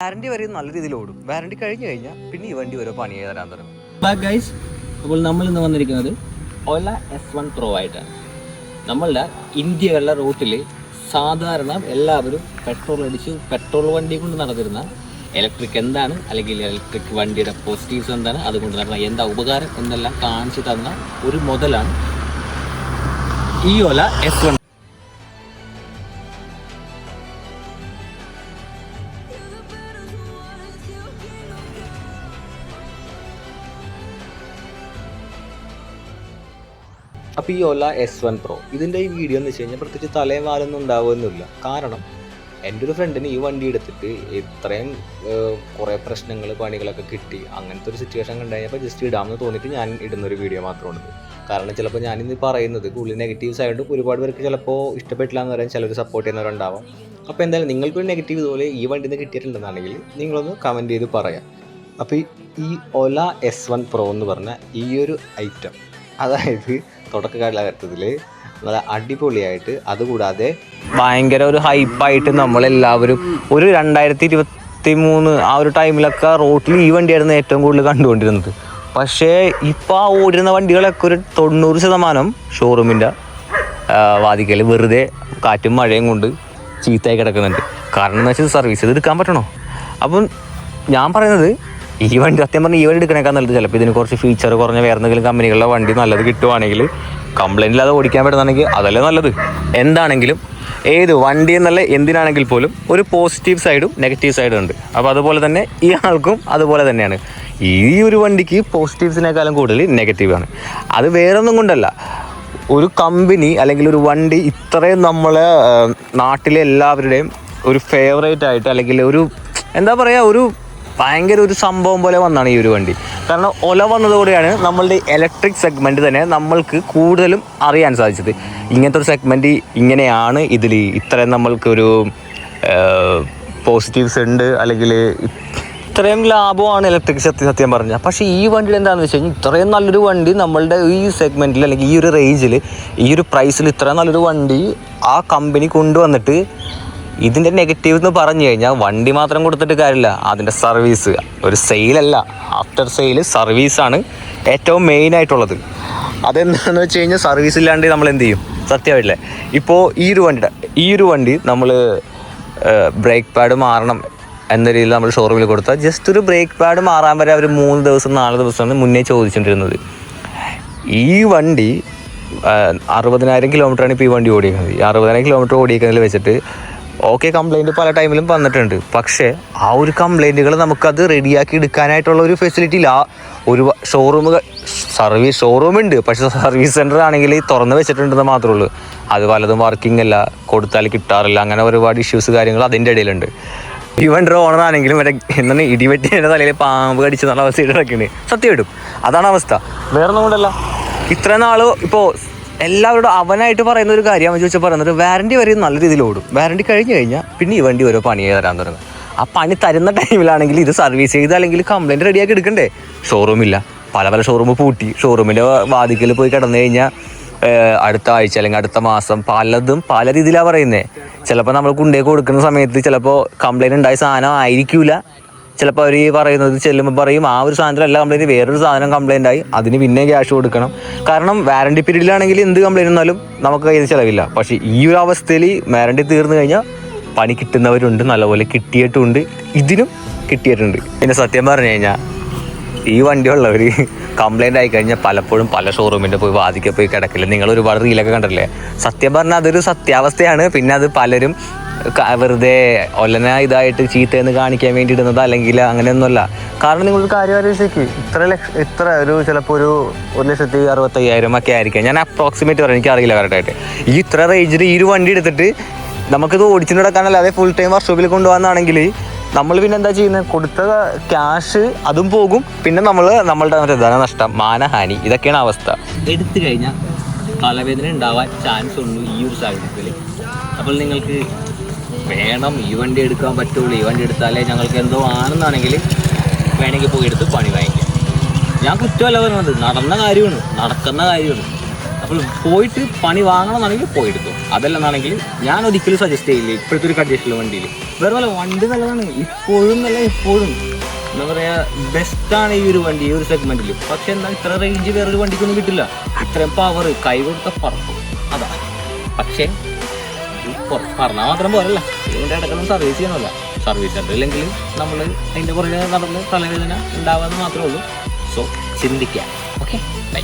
Warranty വരെ നല്ല രീതിയിൽ ഓടും. വാറണ്ടി കഴിഞ്ഞു കഴിഞ്ഞാൽ പിന്നെ ഈ വണ്ടി ഓരോ പണി തരാൻ തുടങ്ങും. ഗൈസ് അപ്പോൾ നമ്മൾ ഇന്ന് വന്നിരിക്കുന്നത് ഒല എസ് വൺ പ്രോ ആയിട്ടാണ്. നമ്മളുടെ ഇന്ത്യയുള്ള റൂട്ടിൽ സാധാരണ എല്ലാവരും പെട്രോൾ അടിച്ച് പെട്രോൾ വണ്ടി കൊണ്ട് നടന്നിരുന്ന ഇലക്ട്രിക് എന്താണ് അല്ലെങ്കിൽ ഇലക്ട്രിക് വണ്ടിയുടെ പോസിറ്റീവ്സ് എന്താണ് അതുകൊണ്ട് നടന്ന എന്താ ഉപകാരം എന്നെല്ലാം കാണിച്ചു തന്ന ഒരു മുതലാണ് ഈ ഒല എസ് വൺ അപ്പോൾ ഈ ഒല എസ് വൺ പ്രോ ഇതിന്റെ ഈ വീഡിയോ എന്ന് വെച്ച് കഴിഞ്ഞാൽ പ്രത്യേകിച്ച് തലയും വാലൊന്നും ഉണ്ടാവുമെന്നില്ല കാരണം എന്റെ ഒരു ഫ്രണ്ടിന് ഈ വണ്ടി എടുത്തിട്ട് ഇത്രയും കുറേ പ്രശ്നങ്ങൾ പണികളൊക്കെ കിട്ടി. അങ്ങനത്തെ ഒരു സിറ്റുവേഷൻ കണ്ടുകഴിഞ്ഞപ്പോൾ ജസ്റ്റ് ഇടാമെന്ന് തോന്നിയിട്ട് ഞാൻ ഇടുന്നൊരു വീഡിയോ മാത്രമാണ്. കാരണം ചിലപ്പോൾ ഞാനിന്ന് പറയുന്നത് കൂടുതൽ നെഗറ്റീവ്സ് ആയതുകൊണ്ട് ഒരുപാട് പേർക്ക് ചിലപ്പോൾ ഇഷ്ടപ്പെട്ടില്ല എന്ന് പറയാൻ ചിലർ സപ്പോർട്ട് ചെയ്യുന്നവരുണ്ടാവാം. അപ്പോൾ എന്തായാലും നിങ്ങൾക്കൊരു നെഗറ്റീവ് ഇതുപോലെ ഈ വണ്ടിയിൽ നിന്ന് കിട്ടിയിട്ടുണ്ടെന്നാണെങ്കിൽ നിങ്ങളൊന്ന് കമന്റ് ചെയ്ത് പറയാം. അപ്പോൾ ഈ ഒല എസ് വൺ പ്രോ എന്ന് പറഞ്ഞ ഈ ഒരു ഐറ്റം അതായത് തുടക്കകാലഘട്ടത്തിൽ നല്ല അടിപൊളിയായിട്ട്. അതുകൂടാതെ ഭയങ്കര ഒരു ഹൈപ്പായിട്ട് നമ്മളെല്ലാവരും ഒരു രണ്ടായിരത്തി ഇരുപത്തി മൂന്ന് ആ ഒരു ടൈമിലൊക്കെ റോട്ടിൽ ഈ വണ്ടിയായിരുന്നു ഏറ്റവും കൂടുതൽ കണ്ടുകൊണ്ടിരുന്നത്. പക്ഷേ ഇപ്പോൾ ആ ഓടുന്ന വണ്ടികളൊക്കെ ഒരു തൊണ്ണൂറ് ശതമാനം ഷോറൂമിന്റെ വാതിക്കൽ വെറുതെ കാറ്റും മഴയും കൊണ്ട് ചീത്തയായി കിടക്കുന്നുണ്ട്. കാരണം എന്ന് വെച്ചാൽ സർവീസ് ചെയ്ത് എടുക്കാൻ പറ്റണോ? അപ്പം ഞാൻ പറയുന്നത് ഈ വണ്ടി സത്യം പറഞ്ഞാൽ ഈ വണ്ടി എടുക്കണേക്കാൾ നല്ലത് ചിലപ്പോൾ ഇതിന് കുറച്ച് ഫീച്ചർ കുറഞ്ഞ വേറെ എന്തെങ്കിലും കമ്പനികളുടെ വണ്ടി നല്ലത് കിട്ടുവാണെങ്കിൽ കംപ്ലൈന്റ് ഇല്ലാതെ ഓടിക്കാൻ പറ്റുന്നതാണെങ്കിൽ അതല്ലേ നല്ലത്. എന്താണെങ്കിലും ഏത് വണ്ടി എന്നല്ല എന്തിനാണെങ്കിൽ പോലും ഒരു പോസിറ്റീവ് സൈഡും നെഗറ്റീവ് സൈഡും ഉണ്ട്. അപ്പോൾ അതുപോലെ തന്നെ ഈ ആൾക്കും അതുപോലെ തന്നെയാണ്. ഈ ഒരു വണ്ടിക്ക് പോസിറ്റീവ്സിനേക്കാളും കൂടുതൽ നെഗറ്റീവാണ് അത് വേറൊന്നും കൊണ്ടല്ല. ഒരു കമ്പനി അല്ലെങ്കിൽ ഒരു വണ്ടി ഇത്രയും നമ്മളെ നാട്ടിലെ എല്ലാവരുടെയും ഒരു ഫേവറേറ്റ് ആയിട്ട് അല്ലെങ്കിൽ ഒരു എന്താ പറയുക ഒരു ഭയങ്കര ഒരു സംഭവം പോലെ വന്നാണ് ഈ ഒരു വണ്ടി. കാരണം ഒല വന്നതോടെയാണ് നമ്മളുടെ ഇലക്ട്രിക് സെഗ്മെന്റ് തന്നെ നമ്മൾക്ക് കൂടുതലും അറിയാൻ സാധിച്ചത്. ഇങ്ങനത്തെ ഒരു സെഗ്മെന്റ് ഇങ്ങനെയാണ് ഇതിൽ ഇത്രയും നമ്മൾക്കൊരു പോസിറ്റീവ്സ് ഉണ്ട് അല്ലെങ്കിൽ ഇത്രയും ലാഭമാണ് ഇലക്ട്രിക് സത്യം സത്യം പറഞ്ഞാൽ പക്ഷേ ഈ വണ്ടിയിൽ എന്താണെന്ന് വെച്ച് കഴിഞ്ഞാൽ ഇത്രയും നല്ലൊരു വണ്ടി നമ്മളുടെ ഈ സെഗ്മെന്റിൽ അല്ലെങ്കിൽ ഈ ഒരു റേഞ്ചിൽ ഈ ഒരു പ്രൈസിൽ ഇത്രയും നല്ലൊരു വണ്ടി ആ കമ്പനി കൊണ്ടുവന്നിട്ട് ഇതിന്റെ നെഗറ്റീവ് എന്ന് പറഞ്ഞു കഴിഞ്ഞാൽ വണ്ടി മാത്രം കൊടുത്തിട്ട് കാര്യമില്ല. അതിന്റെ സർവീസ് ഒരു സെയിലല്ല ആഫ്റ്റർ സെയിൽ സർവീസാണ് ഏറ്റവും മെയിൻ ആയിട്ടുള്ളത്. അതെന്താണെന്ന് വെച്ച് കഴിഞ്ഞാൽ സർവീസ് ഇല്ലാണ്ട് നമ്മൾ എന്ത് ചെയ്യും? സത്യമായിട്ടില്ലേ? ഇപ്പോൾ ഈ ഒരു വണ്ടിയുടെ ഈ ഒരു വണ്ടി നമ്മൾ ബ്രേക്ക് പാഡ് മാറണം എന്ന രീതിയിൽ നമ്മൾ ഷോറൂമിൽ കൊടുത്താൽ ജസ്റ്റ് ഒരു ബ്രേക്ക് പാഡ് മാറാൻ വരെ അവർ മൂന്ന് ദിവസം നാല് ദിവസമാണ് മുന്നേ ചോദിച്ചിട്ടിരുന്നത്. ഈ വണ്ടി അറുപതിനായിരം കിലോമീറ്ററാണ് ഇപ്പോൾ ഈ വണ്ടി ഓടിക്കുന്നത്. ഈ അറുപതിനായിരം കിലോമീറ്റർ ഓടിക്കുന്നതിൽ വെച്ചിട്ട് ഓക്കെ കംപ്ലൈന്റ് പല ടൈമിലും വന്നിട്ടുണ്ട്. പക്ഷേ ആ ഒരു കംപ്ലൈന്റുകൾ നമുക്കത് റെഡിയാക്കി എടുക്കാനായിട്ടുള്ള ഒരു ഫെസിലിറ്റി ഇല്ല. ഒരു ഷോറൂം സർവീസ് ഷോറൂം ഉണ്ട്. പക്ഷേ സർവീസ് സെന്റർ ആണെങ്കിൽ തുറന്ന് വെച്ചിട്ടുണ്ടെന്ന് മാത്രമേ ഉള്ളൂ. അത് പലതും വർക്കിംഗ് അല്ല. കൊടുത്താൽ കിട്ടാറില്ല. അങ്ങനെ ഒരുപാട് ഇഷ്യൂസ് കാര്യങ്ങൾ അതിന്റെ ഇടയിലുണ്ട്. ഇവൻ ഓണർ ആണെങ്കിലും മറ്റേ എന്താണ് ഇടിവെട്ടിന്റെ തലയിൽ പാമ്പ് കടിച്ച് നല്ല അവസ്ഥയിൽ കിടക്കുന്നത് സത്യം ഇടും. അതാണ് അവസ്ഥ. വേറെ ഒന്നും കൊണ്ടല്ല. ഇത്ര നാൾ ഇപ്പോൾ എല്ലാവരോടും അവനായിട്ട് പറയുന്ന ഒരു കാര്യം അവൻ ചോദിച്ചാൽ പറയുന്നത് വാറണ്ടി വരെ നല്ല രീതിയിൽ ഓടും. വാറണ്ടി കഴിഞ്ഞ് കഴിഞ്ഞാൽ പിന്നെ ഈ വണ്ടി ഓരോ പണി തരാൻ തുടങ്ങും. ആ പണി തരുന്ന ടൈമിലാണെങ്കിൽ ഇത് സർവീസ് ചെയ്ത് അല്ലെങ്കിൽ കംപ്ലൈന്റ് റെഡിയാക്കി എടുക്കണ്ടേ? ഷോറൂമില്ല പല പല ഷോറൂം പൂട്ടി. ഷോറൂമിന്റെ വാതിക്കൽ പോയി കിടന്നു കഴിഞ്ഞാൽ അടുത്ത ആഴ്ച അല്ലെങ്കിൽ അടുത്ത മാസം പലതും പല രീതിയിലാണ് പറയുന്നത് ചിലപ്പോൾ നമ്മൾ കൊണ്ടേ കൊടുക്കുന്ന സമയത്ത് ചിലപ്പോൾ കംപ്ലൈന്റ് ഉണ്ടായ സാധനം ആയിരിക്കൂല. ചിലപ്പോൾ അവർ ഈ പറയുന്നത് ചെല്ലുമ്പോൾ പറയും ആ ഒരു സാധനത്തിലല്ല കംപ്ലൈന്റ് വേറൊരു സാധനം കംപ്ലൈന്റ് ആയി അതിന് പിന്നെ ക്യാഷ് കൊടുക്കണം. കാരണം വാറണ്ടി പീരീഡിലാണെങ്കിൽ എന്ത് കംപ്ലൈന്റ് വന്നാലും നമുക്ക് കയ്യിൽ ചിലവില്ല. പക്ഷേ ഈ ഒരു അവസ്ഥയിൽ വാറണ്ടി തീർന്നു കഴിഞ്ഞാൽ പണി കിട്ടുന്നവരുണ്ട് നല്ലപോലെ കിട്ടിയിട്ടുണ്ട് ഇതിനും കിട്ടിയിട്ടുണ്ട്. പിന്നെ സത്യം പറഞ്ഞു കഴിഞ്ഞാൽ ഈ വണ്ടിയുള്ളവർ കംപ്ലൈന്റ് ആയി കഴിഞ്ഞാൽ പലപ്പോഴും പല ഷോറൂമിന്റെ പോയി വാദിക്കെ പോയി കിടക്കില്ല നിങ്ങൾ ഒരുപാട് റീലൊക്കെ കണ്ടല്ലേ സത്യം പറഞ്ഞാൽ അതൊരു സത്യാവസ്ഥയാണ്. പിന്നെ അത് പലരും വെറുതെ ഒലന ഇതായിട്ട് ചീത്തയെന്ന് കാണിക്കാൻ വേണ്ടി ഇടുന്നത് അല്ലെങ്കിൽ അങ്ങനെയൊന്നുമല്ല. കാരണം നിങ്ങൾ കാര്യം ആലോചിച്ചേക്ക്. ഇത്ര ലക്ഷ ഇത്ര ഒരു ചിലപ്പോൾ ഒരു ഒരു ലക്ഷത്തി അറുപത്തയ്യായിരം ഒക്കെ ആയിരിക്കാം. ഞാൻ അപ്രോക്സിമേറ്റ് പറയാം എനിക്കറിയില്ല കറക്റ്റായിട്ട് ഈ ഇത്ര റേഞ്ചിൽ ഈ ഒരു വണ്ടി എടുത്തിട്ട് നമുക്കിത് ഓടിച്ചു നടക്കാനല്ലാതെ ഫുൾ ടൈം വർക്ക്ഷോപ്പിൽ കൊണ്ടുപോകാന്നാണെങ്കിൽ നമ്മൾ പിന്നെ എന്താ ചെയ്യുന്നത് കൊടുത്ത ക്യാഷ് അതും പോകും. പിന്നെ നമ്മൾ നമ്മളുടെ മറ്റേ ധനനഷ്ടം മാനഹാനി. ഇതൊക്കെയാണ് അവസ്ഥ. എടുത്തു കഴിഞ്ഞാൽ തലവേദന ഉണ്ടാവാൻ ചാൻസ് ഉള്ളൂ ഈ ഒരു സാഹചര്യത്തിൽ അപ്പോൾ നിങ്ങൾക്ക് വേണം. ഈ വണ്ടി എടുക്കാൻ പറ്റുള്ളൂ. ഈ വണ്ടി എടുത്താലേ ഞങ്ങൾക്ക് എന്തോ ആണെന്നാണെങ്കിൽ വേണമെങ്കിൽ പോയി എടുത്ത് പണി വാങ്ങിക്കാം. ഞാൻ കുറ്റമല്ല പറഞ്ഞത്. നടന്ന കാര്യമാണ്. നടക്കുന്ന കാര്യമാണ്. അപ്പോൾ പോയിട്ട് പണി വാങ്ങണമെന്നാണെങ്കിൽ പോയി എടുത്തു. അതല്ലെന്നാണെങ്കിൽ ഞാൻ ഒരിക്കലും സജസ്റ്റ് ചെയ്യില്ല. ഇപ്പോഴത്തെ ഒരു കണ്ടീഷനിൽ വണ്ടിയിൽ. വേറെ പോലെ വണ്ടി നല്ലതാണ്. ഇപ്പോഴും നല്ല ഇപ്പോഴും. എന്താ പറയുക ബെസ്റ്റാണ് ഈ ഒരു വണ്ടി ഈ ഒരു സെഗ്മെന്റിൽ പക്ഷേ എന്താ ഇത്ര റേഞ്ച് വേറൊരു വണ്ടിക്കൊന്നും കിട്ടില്ല. ഇത്രയും പവർ കൈ കൊടുത്ത പറക്കും അതാ. പക്ഷേ പറഞ്ഞാൽ മാത്രം പോരല്ല. ഇതിന്റെ ഇടയ്ക്കൊന്നും സർവീസ് ചെയ്യണമല്ല സർവീസ് സെന്റർ ഇല്ലെങ്കിൽ നമ്മൾ അതിന്റെ പുറകെ നടന്ന് തലവേദന ഉണ്ടാവാമെന്ന് മാത്രമേ ഉള്ളൂ. സോ ചിന്തിക്കാം. Okay bye